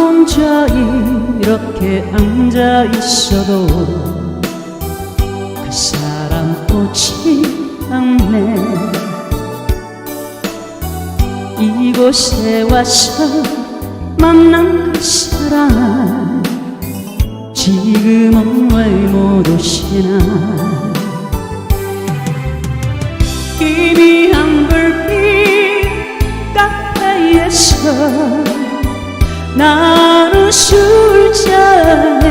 혼자 이렇게 앉아 있어도 그 사람 오지 않네. 이곳에 와서 만난 그 사람 지금은 왜 못 오시나 나는 술잔에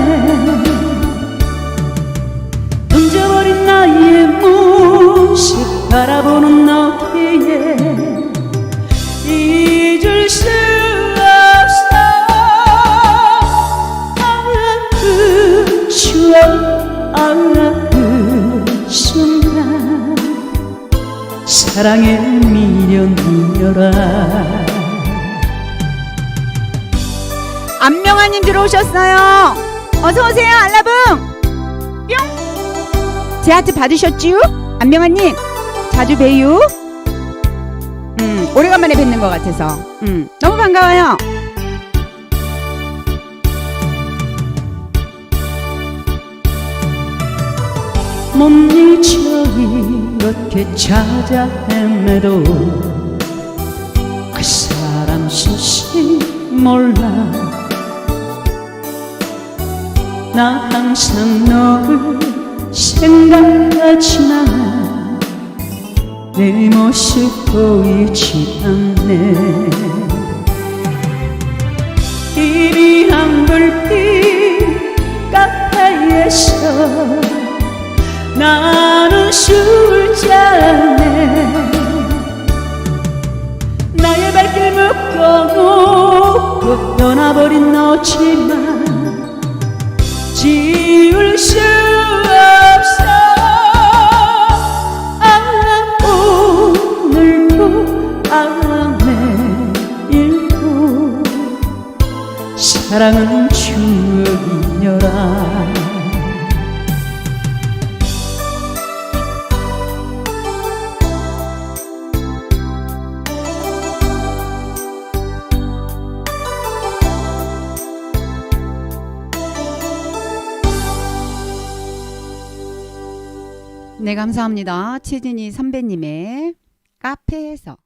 던져버린 나의 모습 바라보는 너기에 잊을 수 없어. 아그 추억 아그 순간 사랑에 미련 이여라 안명아님 들어오셨어요. 어서 오세요, 알라붕. 뿅. 제 하트 받으셨지요? 안명아님 자주 봬요. 음, 오래간만에 뵙는 것 같아서 음, 너무 반가워요. 못 잊어 이렇게 찾아 헤매도 그 사람 소식 몰라 나 항상 너를 생각하지만 내 모습 보이지 않네. 희미한 불빛 카페에서 나는 술 아 내일도 사랑은 추억이여라. 네, 감사합니다. 최진희 선배님의 카페에서